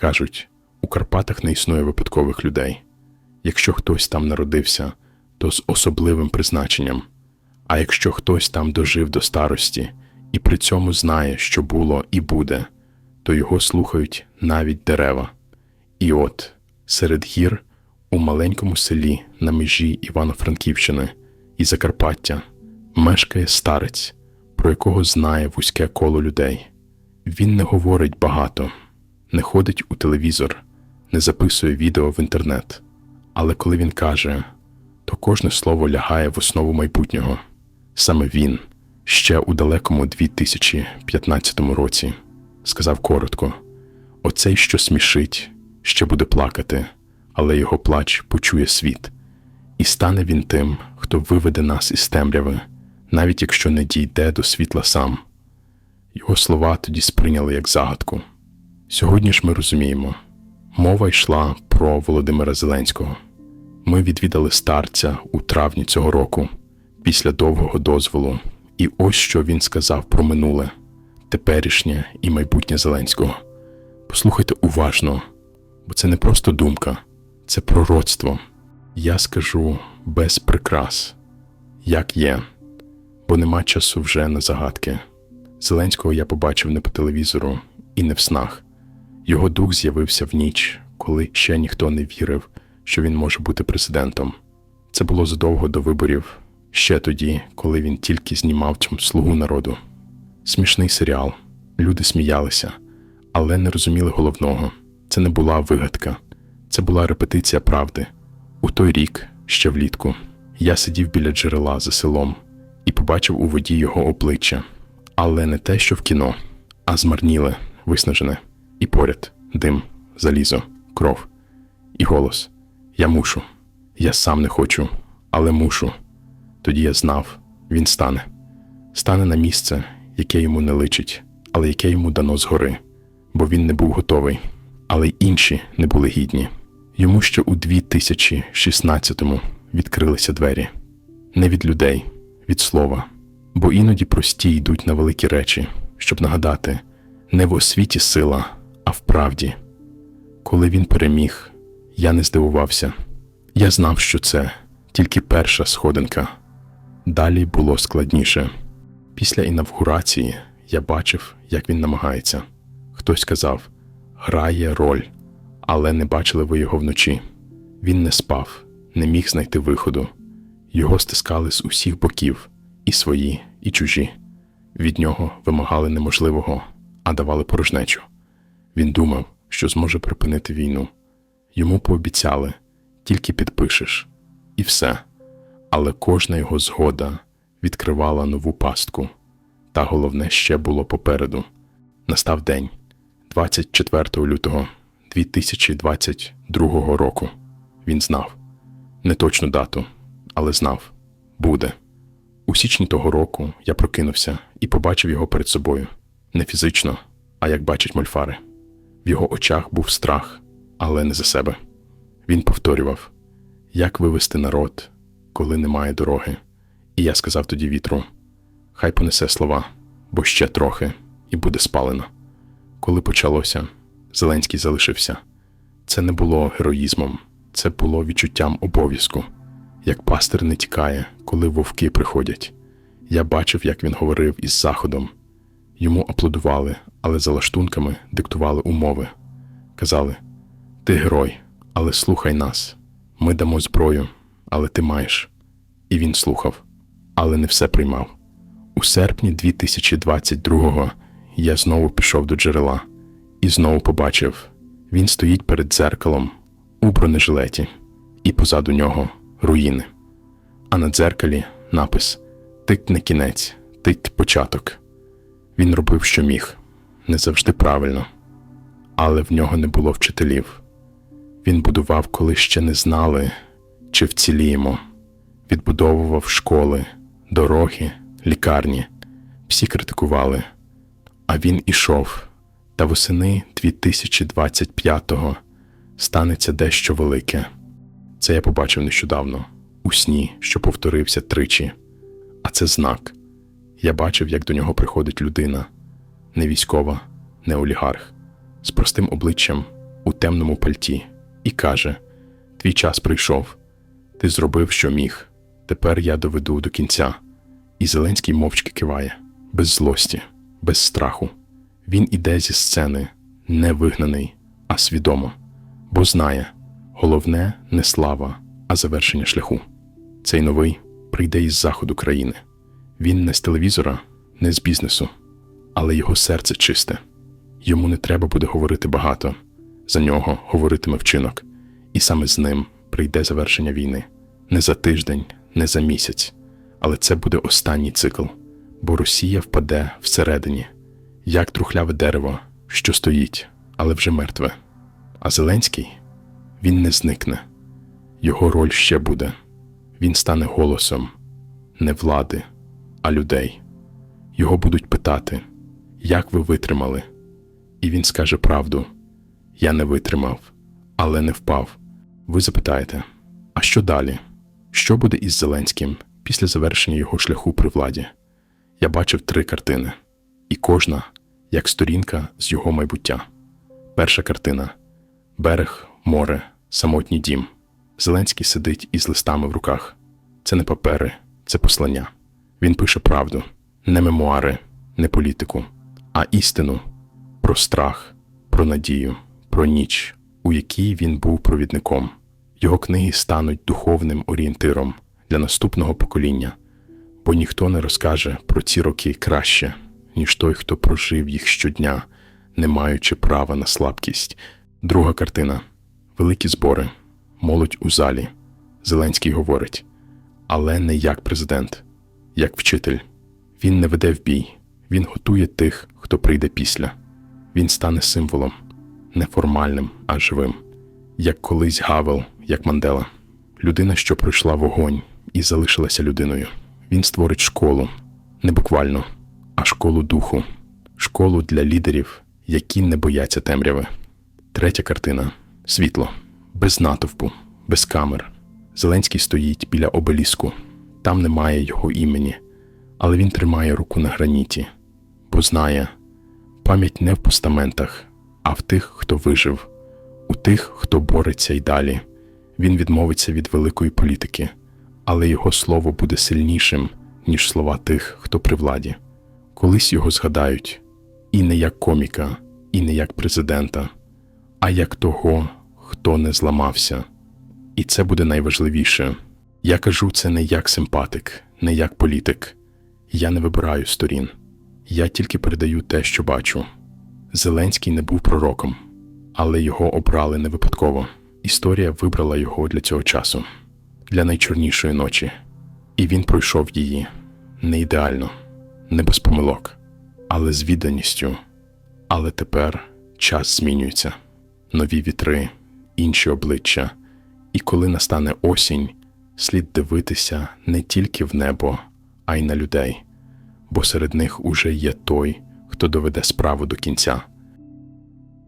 Кажуть, у Карпатах не існує випадкових людей. Якщо хтось там народився, то з особливим призначенням. А якщо хтось там дожив до старості і при цьому знає, що було і буде, то його слухають навіть дерева. І от серед гір у маленькому селі на межі Івано-Франківщини і Закарпаття мешкає старець, про якого знає вузьке коло людей. Він не говорить багато, не ходить у телевізор, не записує відео в інтернет. Але коли він каже, то кожне слово лягає в основу майбутнього. Саме він, ще у далекому 2015 році, сказав коротко: Оцей, що смішить, ще буде плакати, але його плач почує світ, і стане він тим, хто виведе нас із темряви, навіть якщо не дійде до світла сам. Його слова тоді сприйняли як загадку. Сьогодні ж ми розуміємо, мова йшла про Володимира Зеленського. Ми відвідали старця у травні цього року, після довгого дозволу, і ось що він сказав про минуле, теперішнє і майбутнє Зеленського. Послухайте уважно, бо це не просто думка, це пророцтво. Я скажу без прикрас, як є, бо нема часу вже на загадки. Зеленського я побачив не по телевізору і не в снах. Його дух з'явився в ніч, коли ще ніхто не вірив, що він може бути президентом. Це було задовго до виборів, ще тоді, коли він тільки знімав цьому слугу народу. Смішний серіал. Люди сміялися, але не розуміли головного. Це не була вигадка, це була репетиція правди. У той рік, ще влітку, я сидів біля джерела за селом і побачив у воді його обличчя, але не те, що в кіно, а змарніле, виснажене, і поряд дим, залізо, кров і голос. Я мушу. Я сам не хочу, але мушу. Тоді я знав, він стане. Стане на місце, яке йому не личить, але яке йому дано згори, бо він не був готовий, але й інші не були гідні. Йому ще у 2016-му відкрилися двері не від людей, від слова, бо іноді прості йдуть на великі речі, щоб нагадати не в освіті сила, а в правді. Коли він переміг, я не здивувався. Я знав, що це тільки перша сходинка. Далі було складніше. Після інавгурації я бачив, як він намагається. Хтось казав, грає роль, але не бачили ви його вночі. Він не спав, не міг знайти виходу. Його стискали з усіх боків, і свої, і чужі. Від нього вимагали неможливого, а давали порожнечу. Він думав, що зможе припинити війну. Йому пообіцяли, тільки підпишеш, і все. Але кожна його згода відкривала нову пастку. Та головне ще було попереду. Настав день, 24 лютого 2022 року. Він знав не точну дату, але знав буде. У січні того року я прокинувся і побачив його перед собою не фізично, а як бачать мольфари. В його очах був страх, але не за себе. Він повторював, як вивести народ, коли немає дороги. І я сказав тоді вітру: хай понесе слова, бо ще трохи, і буде спалено. Коли почалося, Зеленський залишився. Це не було героїзмом, це було відчуттям обов'язку, як пастир не тікає, коли вовки приходять. Я бачив, як він говорив із заходом. Йому аплодували, але за лаштунками диктували умови. Казали: Ти герой, але слухай нас. Ми дамо зброю, але ти маєш. І він слухав, але не все приймав. У серпні 2022-го я знову пішов до джерела і знову побачив: він стоїть перед дзеркалом у бронежилеті, і позаду нього руїни. А на дзеркалі напис Тить не кінець, тить початок. Він робив, що міг, не завжди правильно, але в нього не було вчителів. Він будував, коли ще не знали, чи вціліємо, відбудовував школи, дороги, лікарні. Всі критикували, а він ішов. Та восени 2025-го станеться дещо велике. Це я побачив нещодавно у сні, що повторився тричі. А це знак. Я бачив, як до нього приходить людина, не військова, не олігарх, з простим обличчям, у темному пальті і каже: Твій час прийшов, ти зробив, що міг. Тепер я доведу до кінця. І Зеленський мовчки киває, без злості, без страху. Він іде зі сцени, не вигнаний, а свідомо, бо знає, головне не слава, а завершення шляху. Цей новий прийде із заходу країни. Він не з телевізора, не з бізнесу, але його серце чисте. Йому не треба буде говорити багато, за нього говоритиме вчинок, і саме з ним прийде завершення війни. Не за тиждень, не за місяць, але це буде останній цикл, бо Росія впаде всередині, як трухляве дерево, що стоїть, але вже мертве. А Зеленський він не зникне, його роль ще буде. Він стане голосом не влади, а людей. Його будуть питати, як ви витримали? І він скаже правду: Я не витримав, але не впав. Ви запитаєте, а що далі? Що буде із Зеленським після завершення його шляху при владі? Я бачив три картини, і кожна як сторінка з його майбуття. Перша картина берег, море, самотній дім. Зеленський сидить із листами в руках. Це не папери, це послання. Він пише правду, не мемуари, не політику, а істину про страх, про надію, про ніч, у якій він був провідником. Його книги стануть духовним орієнтиром для наступного покоління, бо ніхто не розкаже про ці роки краще, ніж той, хто прожив їх щодня, не маючи права на слабкість. Друга картина великі збори, молодь у залі. Зеленський говорить, але не як президент, як вчитель. Він не веде в бій, він готує тих, хто прийде після. Він стане символом, не формальним, а живим, як колись Гавел, як Мандела, людина, що пройшла вогонь і залишилася людиною. Він створить школу, не буквально, а школу духу, школу для лідерів, які не бояться темряви. Третя картина світло, без натовпу, без камер. Зеленський стоїть біля обеліску. Там немає його імені, але він тримає руку на граніті, бо знає, пам'ять не в постаментах, а в тих, хто вижив, у тих, хто бореться й далі. Він відмовиться від великої політики, але його слово буде сильнішим, ніж слова тих, хто при владі. Колись його згадають і не як коміка, і не як президента, а як того, хто не зламався. І це буде найважливіше. Я кажу це не як симпатик, не як політик. Я не вибираю сторін. Я тільки передаю те, що бачу. Зеленський не був пророком, але його обрали не випадково. Історія вибрала його для цього часу, для найчорнішої ночі. І він пройшов її не ідеально, не без помилок, але з відданістю. Але тепер час змінюється, нові вітри, інші обличчя. І коли настане осінь, слід дивитися не тільки в небо, а й на людей, бо серед них уже є той, хто доведе справу до кінця.